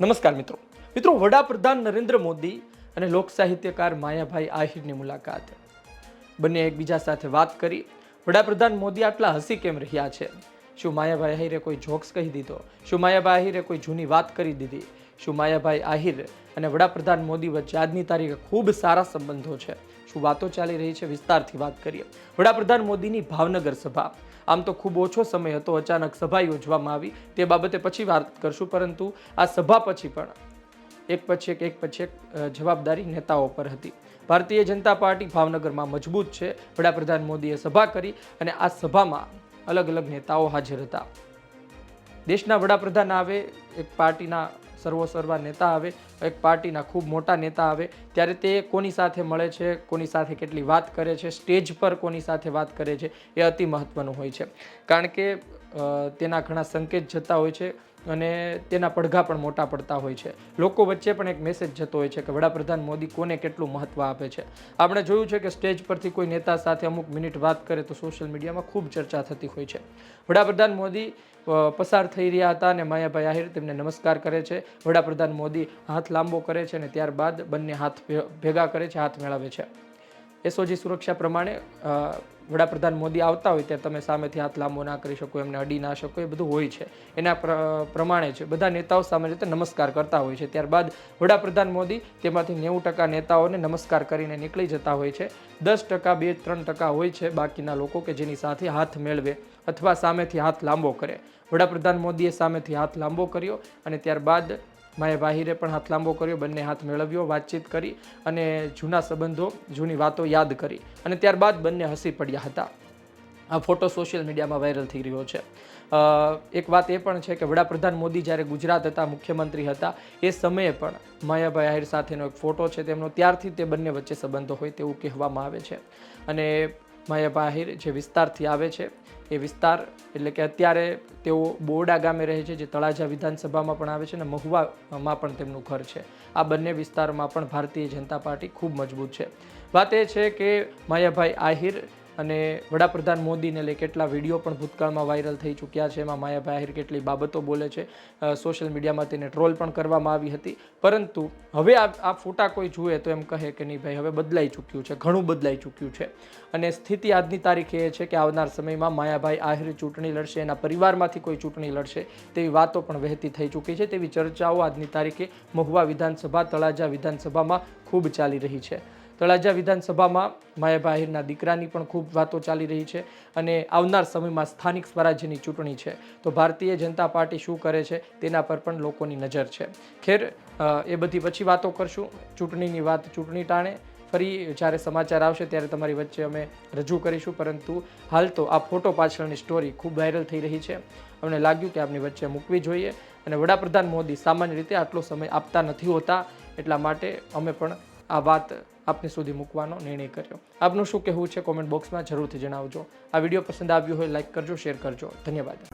નમસ્કાર મિત્રો. મિત્રો, વડાપ્રધાન નરેન્દ્ર મોદી અને લોક સાહિત્યકાર માયાભાઈ આહિરની મુલાકાત. બંને એકબીજા સાથે વાત કરી, વડાપ્રધાન મોદી આટલા હસી કેમ રહ્યા છે? શું માયાભાઈ આહિરે કોઈ જોક્સ કહી દીધો? શું માયાભાઈ આહિરે કોઈ જૂની વાત કરી દીધી? શું માયાભાઈ આહિર અને વડાપ્રધાન મોદી વચ્ચે આજની તારીખે ખૂબ સારા સંબંધો છે? વાતો ચાલી રહી છે, વિસ્તારથી વાત કરીએ. વડાપ્રધાન મોદીની ભાવનગર સભા. આમ તો ખૂબ ઓછો સમય હતો, અચાનક સભા યોજવામાં આવી. તે બાબતે પછી વાત કરશું, પરંતુ આ સભા પછી પણ એક પછી એક એક પછી એક જવાબદારી નેતાઓ પર હતી. ભારતીય જનતા પાર્ટી ભાવનગરમાં મજબૂત છે. વડાપ્રધાન મોદીએ સભા કરી અને આ સભામાં અલગ અલગ નેતાઓ હાજર હતા. દેશના વડાપ્રધાન આવે, એક પાર્ટીના સર્વસર્વા નેતા આવે, એક પાર્ટીના ખૂબ મોટા નેતા આવે, ત્યારે તે કોની સાથે મળે છે, કોની સાથે કેટલી વાત કરે છે, સ્ટેજ પર કોની સાથે વાત કરે છે, એ અતિ મહત્વનું હોય છે. કારણ કે તેના ઘણા સંકેત જતા હોય છે અને તેના પડઘા પણ મોટા પડતા હોય છે. લોકો વચ્ચે પણ એક મેસેજ જતો હોય છે કે વડાપ્રધાન મોદી કોને કેટલું મહત્ત્વ આપે છે. આપણે જોયું છે કે સ્ટેજ પરથી કોઈ નેતા સાથે અમુક મિનિટ વાત કરે તો સોશિયલ મીડિયામાં ખૂબ ચર્ચા થતી હોય છે. વડાપ્રધાન મોદી પસાર થઈ રહ્યા હતા અને માયાભાઈ આહિર તેમને નમસ્કાર કરે છે. વડાપ્રધાન મોદી હાથ લાંબો કરે છે અને ત્યારબાદ બંને હાથ ભેગા કરે છે, હાથ મેળવે છે. એસઓજી સુરક્ષા પ્રમાણે વડાપ્રધાન મોદી આવતા હોય ત્યારે તમે સામેથી હાથ લાંબો ના કરી શકો, એમને અડી ના શકો, એ બધું હોય છે. એના પ્ર- પ્રમાણે જ બધા નેતાઓ સામાન્ય રીતે નમસ્કાર કરતા હોય છે. ત્યારબાદ વડાપ્રધાન મોદી તેમાંથી નેવું ટકા નેતાઓને નમસ્કાર કરીને નીકળી જતા હોય છે. દસ ટકા, બે, ત્રણ ટકા હોય છે બાકીના લોકો કે જેની સાથે હાથ મેળવે અથવા સામેથી હાથ લાંબો કરે. વડાપ્રધાન મોદીએ સામેથી હાથ લાંબો કર્યો અને ત્યારબાદ માએ વાહિરે પણ હાથ લાંબો કર્યો, બંને હાથ મેળવ્યો, વાતચીત કરી અને જૂના સંબંધો, જૂની વાતો યાદ કરી અને ત્યારબાદ બંને હસી પડ્યા હતા. આ ફોટો સોશિયલ મીડિયામાં વાયરલ થઈ રહ્યો છે. એક વાત એ પણ છે કે વડાપ્રધાન મોદી જ્યારે ગુજરાત હતા, મુખ્યમંત્રી હતા, એ સમયે પણ માયાભાઈ આહિર સાથેનો એક ફોટો છે તેમનો, ત્યારથી તે બંને વચ્ચે સંબંધો હોય તેવું કહેવામાં આવે છે. અને માયાભાઈ આહિર જે વિસ્તારથી આવે છે, એ વિસ્તાર એટલે કે અત્યારે તેઓ બોરડા ગામે રહે છે, જે તળાજા વિધાનસભામાં પણ આવે છે અને મહુવામાં પણ તેમનું ઘર છે. આ બંને વિસ્તારમાં પણ ભારતીય જનતા પાર્ટી ખૂબ મજબૂત છે. વાત એ છે કે માયાભાઈ આહિર અને વડાપ્રધાન મોદીને લઈ કેટલા વીડિયો પણ ભૂતકાળમાં વાયરલ થઈ ચૂક્યા છે. એમાં માયાભાઈ આહિર કેટલી બાબતો બોલે છે. સોશિયલ મીડિયામાં તેને ટ્રોલ પણ કરવામાં આવી હતી. પરંતુ હવે આ ફોટા કોઈ જુએ તો એમ કહે કે નહીં ભાઈ, હવે બદલાઈ ચૂક્યું છે. ઘણું બદલાઈ ચૂક્યું છે. અને સ્થિતિ આજની તારીખે એ છે કે આવનાર સમયમાં માયાભાઈ આહિર ચૂંટણી લડશે, એના પરિવારમાંથી કોઈ ચૂંટણી લડશે તેવી વાતો પણ વહેતી થઈ ચૂકી છે. તેવી ચર્ચાઓ આજની તારીખે મહુવા વિધાનસભા, તળાજા વિધાનસભામાં ખૂબ ચાલી રહી છે. તળાજા વિધાનસભામાં માયાભાઈ આહિરના દીકરાની પણ ખૂબ વાતો ચાલી રહી છે અને આવનાર સમયમાં સ્થાનિક સ્વરાજ્યની ચૂંટણી છે. તો ભારતીય જનતા પાર્ટી શું કરે છે તેના પર પણ લોકોની નજર છે. ખેર એ બધી પછી વાતો કરશું. ચૂંટણીની વાત ચૂંટણી ટાણે ફરી જ્યારે સમાચાર આવશે ત્યારે તમારી વચ્ચે અમે રજૂ કરીશું. પરંતુ હાલ તો આ ફોટો પાછળની સ્ટોરી ખૂબ વાયરલ થઈ રહી છે. અમને લાગ્યું કે આપની વચ્ચે મૂકવી જોઈએ. અને વડાપ્રધાન મોદી સામાન્ય રીતે આટલો સમય આપતા નથી હોતા. એટલા માટે અમે પણ આ વાત આપની સુધી મૂકવાનો નિર્ણય કર્યો. આપનું શું કહેવું છે? કોમેન્ટ બોક્સમાં જરૂરથી જણાવજો. આ વીડિયો પસંદ આવ્યો હોય લાઈક કરજો શેર કરજો. ધન્યવાદ.